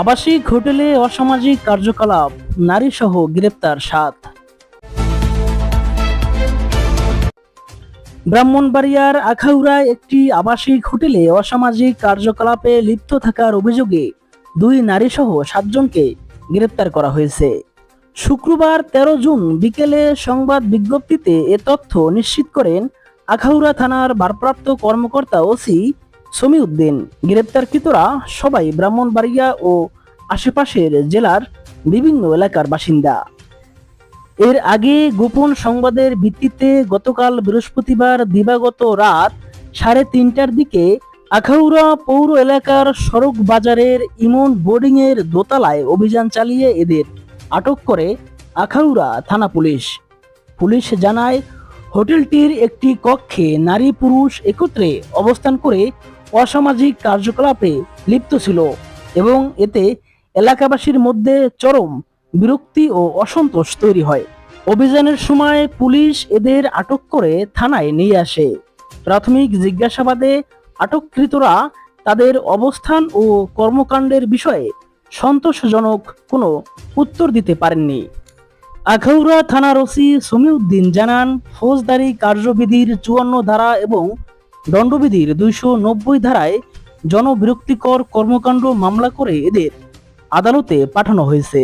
আবাসিক হোটেলে অসামাজিক কার্যকলাপ, নারী সহ গ্রেপ্তার সাত। ব্রাহ্মণবাড়িয়ার আখাউড়ায় একটি আবাসিক হোটেলে অসামাজিক কার্যকলাপে লিপ্ত থাকার অভিযোগে দুই নারী সহ সাতজনকে গ্রেপ্তার করা হয়েছে। শুক্রবার তেরো জুন বিকেলে সংবাদ বিজ্ঞপ্তিতে এ তথ্য নিশ্চিত করেন আখাউড়া থানার ভারপ্রাপ্ত কর্মকর্তা ওসি সমিউদ্দিন গ্রেপ্তারকৃতরা সবাই ব্রাহ্মণবাড়িয়া ও আশেপাশের জেলার বিভিন্ন এলাকার বাসিন্দা। এর আগে গোপন সংবাদের ভিত্তিতে গতকাল বৃহস্পতিবার দিবাগত রাত সাড়ে তিনটার দিকে আখাউড়া পৌর এলাকার সড়ক বাজারের ইমন বোর্ডিং এর দোতলায় অভিযান চালিয়ে এদের আটক করে আখাউড়া থানা পুলিশ। পুলিশ জানায়, হোটেলটির একটি কক্ষে নারী পুরুষ একত্রে অবস্থান করে অসামাজিক কার্যকলাপে লিপ্ত ছিল এবং এতে এলাকাবাসীর মধ্যে চরম বিরক্তি ও অসন্তোষ তৈরি হয়। অভিযানের সময় পুলিশ এদের আটক করে থানায় নিয়ে আসে। প্রাথমিক জিজ্ঞাসাবাদে আটককৃতরা তাদের অবস্থান ও কর্মকাণ্ডের বিষয়ে সন্তোষজনক কোনো উত্তর দিতে পারেননি। আখাউড়া থানার ওসি সমিউদ্দিন জানান, ফৌজদারি কার্যবিধির চুয়ান্ন ধারা এবং দণ্ডবিধির দুইশো নব্বই ধারায় জনবিরক্তিকর কর্মকাণ্ড মামলা করে এদের আদালতে পাঠানো হয়েছে।